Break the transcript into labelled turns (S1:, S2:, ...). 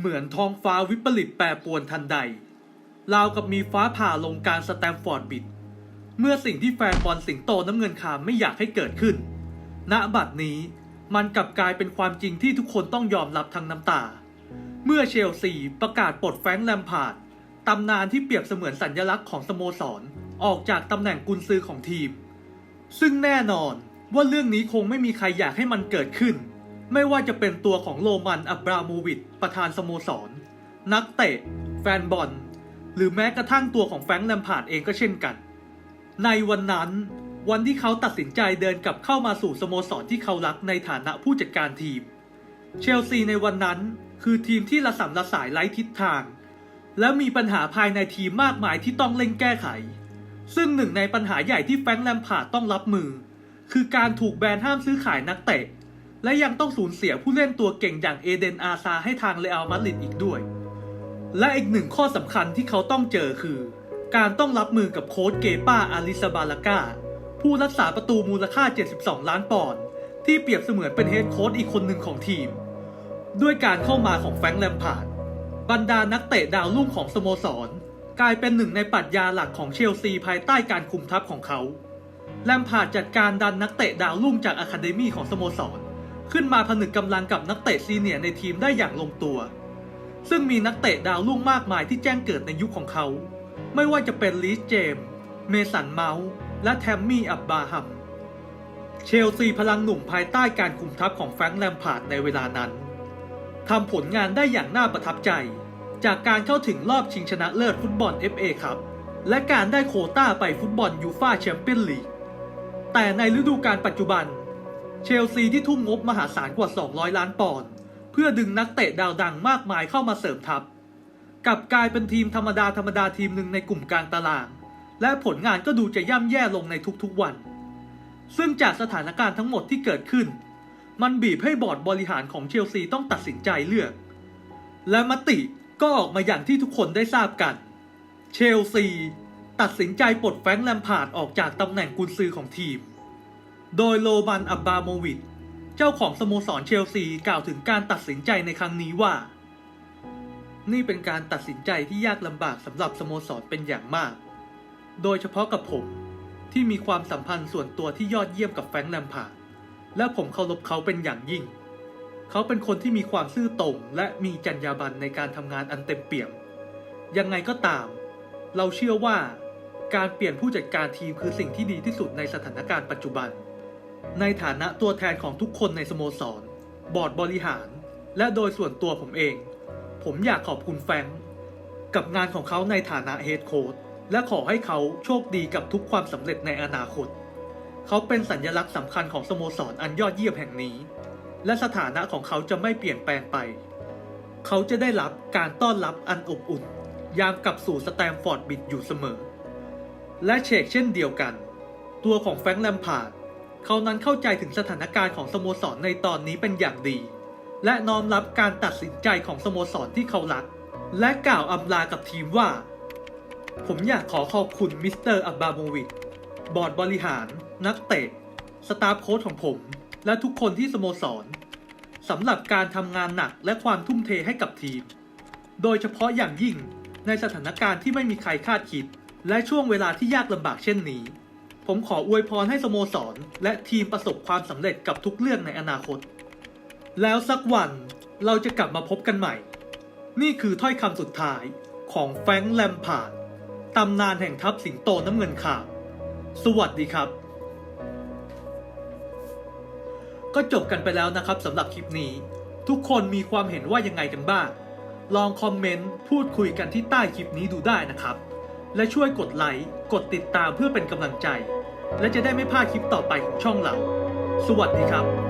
S1: เหมือนท้องฟ้าวิปริตแปรปรวนทันใด ราวกับมีฟ้าผ่าลงกลารสแตมฟอร์ดบิด เมื่อสิ่งที่แฟนบอลสิงโตน้ำเงินขามไม่อยากให้เกิดขึ้น ณ บัดนี้มันกลับกลายเป็นความจริงที่ทุกคนต้องยอมรับทั้งน้ำตา เมื่อเชลซีประกาศปลดแฟรงค์แลมพาร์ดตำนานที่เปรียบเสมือนสัญลักษณ์ของสโมสร ออกจากตำแหน่งกุนซือของทีม ซึ่งแน่นอนว่าเรื่องนี้คงไม่มีใครอยากให้มันเกิดขึ้น ไม่ว่าจะเป็นตัวของโรมันอับราโมวิชประธานสโมสร นักเตะ แฟนบอล หรือแม้กระทั่งตัวของแฟรงค์แลมพาร์ดเองก็เช่นกัน ในวันนั้นวันที่เขาตัดสินใจเดินกลับเข้ามาสู่สโมสรที่เขารักในฐานะผู้จัดการทีม เชลซีในวันนั้นคือทีมที่ระสำระสายไร้ทิศทาง และมีปัญหาภายในทีมมากมายที่ต้องเร่งแก้ไข ซึ่งหนึ่งในปัญหาใหญ่ที่แฟรงค์แลมพาร์ดต้องรับมือ คือการถูกแบนห้ามซื้อขายนักเตะ และยังต้องสูญเสียผู้เล่นตัวเก่งอย่างเอเดนอาซาให้ทางเรอัลมาดริดอีกด้วย และอีกหนึ่งข้อสำคัญที่เขาต้องเจอคือ การต้องรับมือกับโค้ชเกป้าอาริซาบาลากาผู้รักษาประตูมูลค่า 72 ล้านปอนด์ที่เปรียบเสมือนเป็นเฮดโค้ชอีกคนหนึ่งของทีม ด้วยการเข้ามาของแฟรงค์แลมพาร์ดบรรดานักเตะดาวรุ่งของสโมสร กลายเป็นหนึ่งในปรัชญาหลักของเชลซีภายใต้การคุมทัพของเขา แลมพาร์ดจัดการดันนักเตะดาวรุ่งจากอะคาเดมี่ของสโมสร ขึ้นมาผนึกกำลังกับนักเตะซีเนียร์ในทีมได้อย่างลงตัว ซึ่งมีนักเตะดาวรุ่งมากมายที่แจ้งเกิดในยุคของเขา ไม่ว่าจะเป็นลีสเจมส์เมสันเมาส์ และแทมมี่อับบาฮัม เชลซีพลังหนุ่มภายใต้การคุมทัพของแฟรงค์แลมพาร์ดในเวลานั้นทำผลงานได้อย่างน่าประทับใจ จากการเข้าถึงรอบชิงชนะเลิศฟุตบอล FA ครับ และการได้โคต้าไปฟุตบอลยูฟาแชมเปี้ยนลีกแต่ในฤดูกาลปัจจุบัน เชลซีที่ทุ่มงบมหาศาลกว่า 200 ล้านปอนด์เพื่อดึงนักเตะดาวดังมากมายเข้ามาเสริมทัพกลับกลายเป็นทีมธรรมดาธรรมดาทีมหนึ่งในกลุ่มกลางตาราง และผลงานก็ดูจะย่ำแย่ลงในทุกๆวัน ซึ่งจากสถานการณ์ทั้งหมดที่เกิดขึ้น มันบีบให้บอร์ดบริหารของเชลซีต้องตัดสินใจเลือก และมติก็ออกมาอย่างที่ทุกคนได้ทราบกัน เชลซี ตัดสินใจปลดแฟรงค์แลมพาร์ดออกจากตำแหน่งกุนซือของทีม โดยโรมันอับบาโมวิชเจ้าของสโมสรเชลซีกล่าวถึงการตัดสินใจในครั้งนี้ว่า นี่เป็นการตัดสินใจที่ยากลำบากสำหรับสโมสรเป็นอย่างมาก โดยเฉพาะกับผมที่มีความสัมพันธ์ส่วนตัวที่ยอดเยี่ยมกับแฟรงค์แลมพาร์ดและผมเคารพเขาเป็นอย่างยิ่ง เขาเป็นคนที่มีความซื่อตรงและมีจรรยาบรรณในการทำงานอันเต็มเปี่ยม ยังไงก็ตาม เราเชื่อว่าการเปลี่ยนผู้จัดการทีมคือสิ่งที่ดีที่สุดในสถานการณ์ปัจจุบัน ในฐานะตัวแทนของทุกคนในสโมสร บอร์ดบริหาร และโดยส่วนตัวผมเอง ผมอยากขอบคุณแฟงกับงานของเขาในฐานะเฮดโค้ชและขอให้เขาโชคดีกับทุกความสำเร็จในอนาคต เขาเป็นสัญลักษณ์สำคัญของสโมสรอันยอดเยี่ยมแห่งนี้ และสถานะของเขาจะไม่เปลี่ยนแปลงไป เขาจะได้รับการต้อนรับอันอบอุ่น ยามกลับสู่สแตมฟอร์ดบิดอยู่เสมอ และเชกเช่นเดียวกัน ตัวของแฟรงค์แลมพาร์ด เขานั้นเข้าใจถึงสถานการณ์ของสโมสรในตอนนี้เป็นอย่างดี และน้อมรับการตัดสินใจของสโมสรที่เขารัก และกล่าวอำลากับทีมว่า ผมอยากขอขอบคุณมิสเตอร์อับบาโมวิชบอร์ดบริหาร นักเตะ สตาฟโค้ชของผม และทุกคนที่สโมสรสำหรับการทำงานหนักและความทุ่มเทให้กับทีม โดยเฉพาะอย่างยิ่งในสถานการณ์ที่ไม่มีใครคาดคิด และช่วงเวลาที่ยากลำบากเช่นนี้ ผมขออวยพรให้สโมสร และทีมประสบความสำเร็จกับทุกเรื่องในอนาคต แล้วสักวันเราจะกลับมาพบกันใหม่ นี่คือถ้อยคำสุดท้ายของแฟรงค์แลมพาร์ดตำนานแห่งทัพสิงโตน้ำเงินขาวสวัสดีครับ ก็จบกันไปแล้วนะครับสำหรับคลิปนี้ ทุกคนมีความเห็นว่ายังไงกันบ้าง ลองคอมเมนต์พูดคุยกันที่ใต้คลิปนี้ดูได้นะครับ และช่วยกดไลค์ กดติดตามเพื่อเป็นกำลังใจ และจะได้ไม่พลาดคลิปต่อไปของช่องเรา สวัสดีครับ